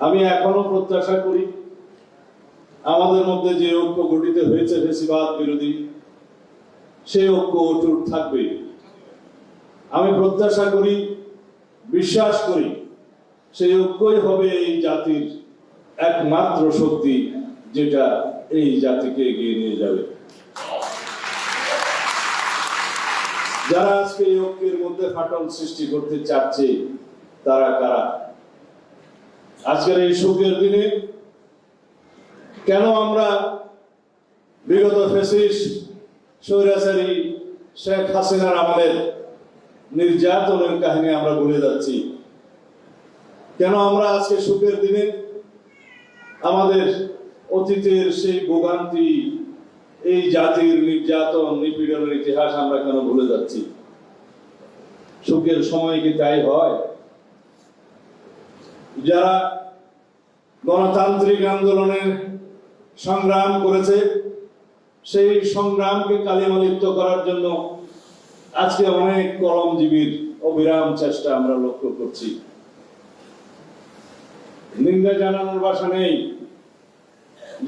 আমি এখনও প্রত্যাশা করি আমাদের মধ্যে যে ঐক্য গঠিত হয়েছে ফেসিবাদ বিরোধী, সেই ঐক্য অটুট থাকবে। আমি প্রত্যাশা করি, বিশ্বাস করি, সেই ঐক্যই হবে এই জাতির একমাত্র শক্তি যেটা এই জাতিকে এগিয়ে নিয়ে যাবে। যারা আজকে এই ঐক্যের মধ্যে ফাটল সৃষ্টি করতে চাচ্ছে, তারা কারা? আজকের এই সুখের দিনে কেন আমরা বিগত ফেসিস, স্বৈরাচারী শেখ হাসিনার আমাদের নির্যাতনের কাহিনী আমরা ভুলে যাচ্ছি। কেন আমরা আজকে সুখের দিনে আমাদের অতীতের সেই ভোগান্তি, এই জাতির নির্যাতন, নিপীড়নের ইতিহাস আমরা কেন ভুলে যাচ্ছি? সুখের সময় কি তাই হয়? যারা গণতান্ত্রিক আন্দোলনের সংগ্রাম করেছে, সেই সংগ্রামকে কালিমালিপ্ত করার জন্য আজকে অনেক কলমজীবীর অবিরাম চেষ্টা আমরা লক্ষ্য করছি। নিন্দা জানানোর বাসা নেই।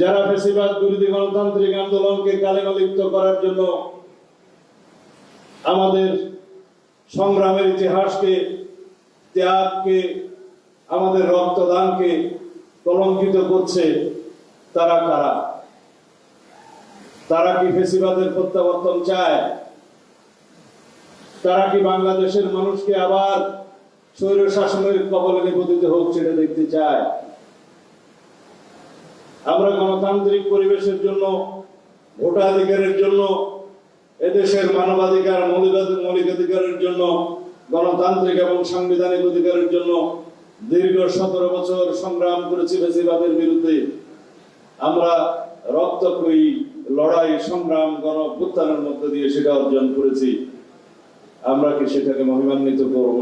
যারা ফেসিবাদ বিরোধী গণতান্ত্রিক আন্দোলনকে কালিমালিপ্ত করার জন্য আমাদের সংগ্রামের ইতিহাসকে, ত্যাগকে আমাদের রক্তদানকে কলঙ্কিত করছে তারা কারা? তারা কি ফেসিবাদের প্রত্যাবর্তন চায়? তারা কি বাংলাদেশের মানুষকে আবার স্বৈর শাসনের কবলে নিপতিত হোক সেটা দেখতে চায়? আমরা গণতান্ত্রিক পরিবেশের জন্য, ভোটাধিকারের জন্য, এদেশের মানবাধিকার, মৌলিক- মৌলিক অধিকারের জন্য, গণতান্ত্রিক এবং সাংবিধানিক অধিকারের জন্য দীর্ঘ সতেরো বছর সংগ্রাম করেছি বেশিরভাগের বিরুদ্ধে আমরা রক্তক্ষয়ী লড়াই, সংগ্রাম গণ মধ্যে দিয়ে সেটা অর্জন করেছি। আমরা কি সেটাকে মহিমান্বিত করব?